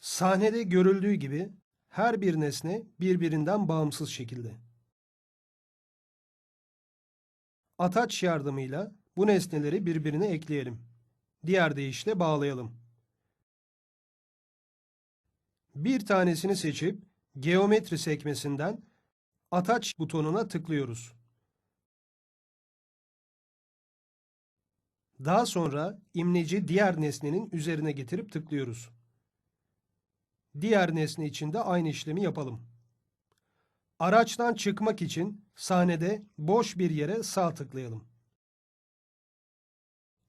Sahnede görüldüğü gibi her bir nesne birbirinden bağımsız şekilde. Ataç yardımıyla bu nesneleri birbirine ekleyelim. Diğer deyişle bağlayalım. Bir tanesini seçip geometri sekmesinden Ataç butonuna tıklıyoruz. Daha sonra imleci diğer nesnenin üzerine getirip tıklıyoruz. Diğer nesne için de aynı işlemi yapalım. Araçtan çıkmak için sahnede boş bir yere sağ tıklayalım.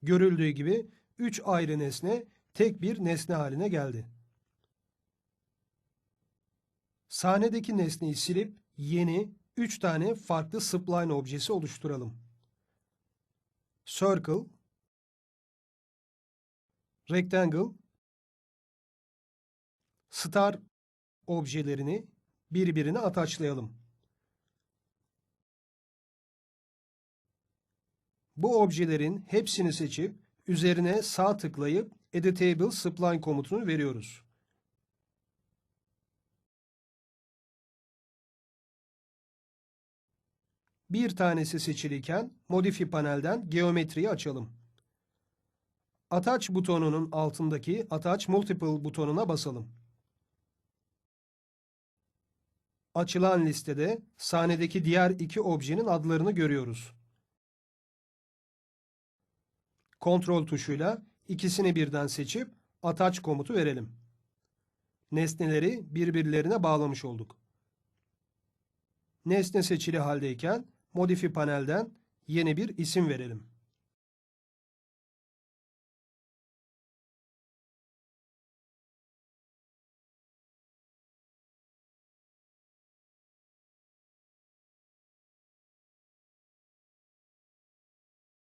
Görüldüğü gibi 3 ayrı nesne tek bir nesne haline geldi. Sahnedeki nesneyi silip yeni 3 tane farklı spline objesi oluşturalım. Circle, Rectangle, Star objelerini birbirine ataçlayalım. Bu objelerin hepsini seçip üzerine sağ tıklayıp Editable Spline komutunu veriyoruz. Bir tanesi seçiliyken Modify panelden geometriyi açalım. Attach butonunun altındaki Attach Multiple butonuna basalım. Açılan listede sahnedeki diğer iki objenin adlarını görüyoruz. Kontrol tuşuyla ikisini birden seçip Attach komutu verelim. Nesneleri birbirlerine bağlamış olduk. Nesne seçili haldeyken Modify panelden yeni bir isim verelim.